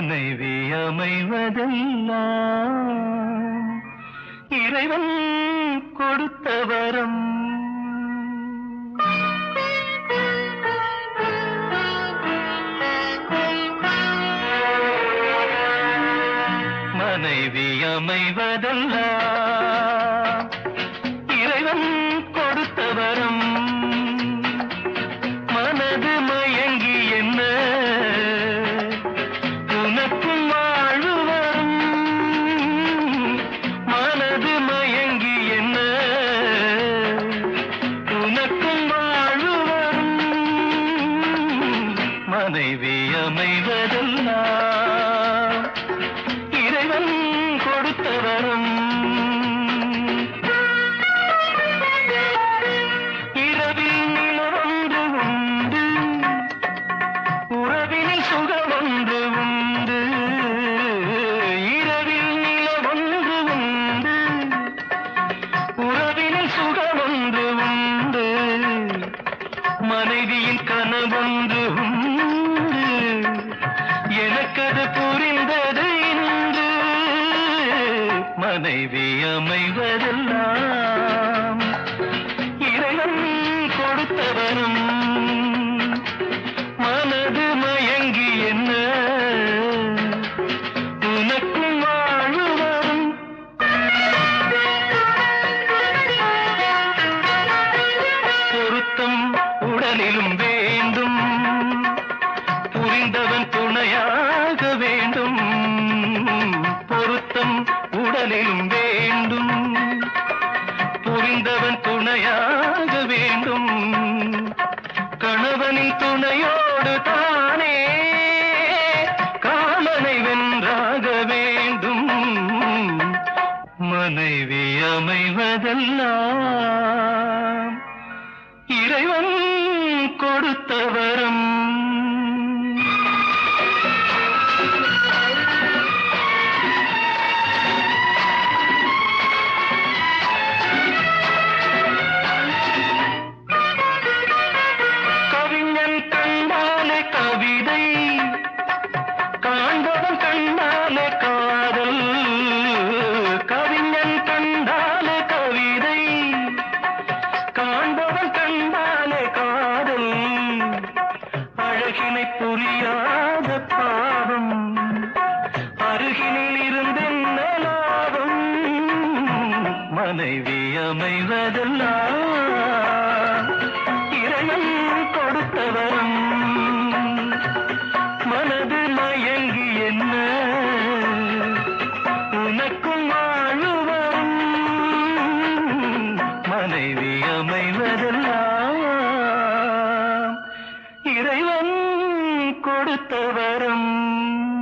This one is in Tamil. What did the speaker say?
மனைவி அமைவதெல்லாம் இறைவன் கொடுத்த வரம் மனைவி அமைவதெல்லாம் இறைவன் கொடுத்த வரம் மனைவி அமைவதெல்லாம் இறைவன் கொடுத்த வரம் இரவில் நிலவொன்று உண்டு உறவினில் சுகமொன்று உண்டு. இரவில் நிலவொன்று உண்டு உறவினில் சுகமொன்று உண்டு. மனைவியின் கனவொன்று உண்டு. எனக்கது புரிந்தது இன்று. மனைவி அமைவதெல்லாம் இறைவன் கொடுத்தவனும் மனது மயங்கி என்ன? உனக்கும் வாழ்வரும் பொருத்தம் உடலிலும் வே புரிந்தவன் துணையாக வேண்டும். கணவனின் துணையோடு தானே காமனை வென்றாக வேண்டும். மனைவி அமைவதெல்லாம் இறைவன் கொடுத்தவரும் அழகினை புரியாத பாவம். அருகினில் இருந்தென்ன லாபம்? மனைவி அமைவதெல்லாம் இறைவன் கொடுத்தவரும். மனது மயங்கி என்ன? உனக்கும் மனைவி அமைவதெல்லாம் இறைவன் கொடுத்து வரம்.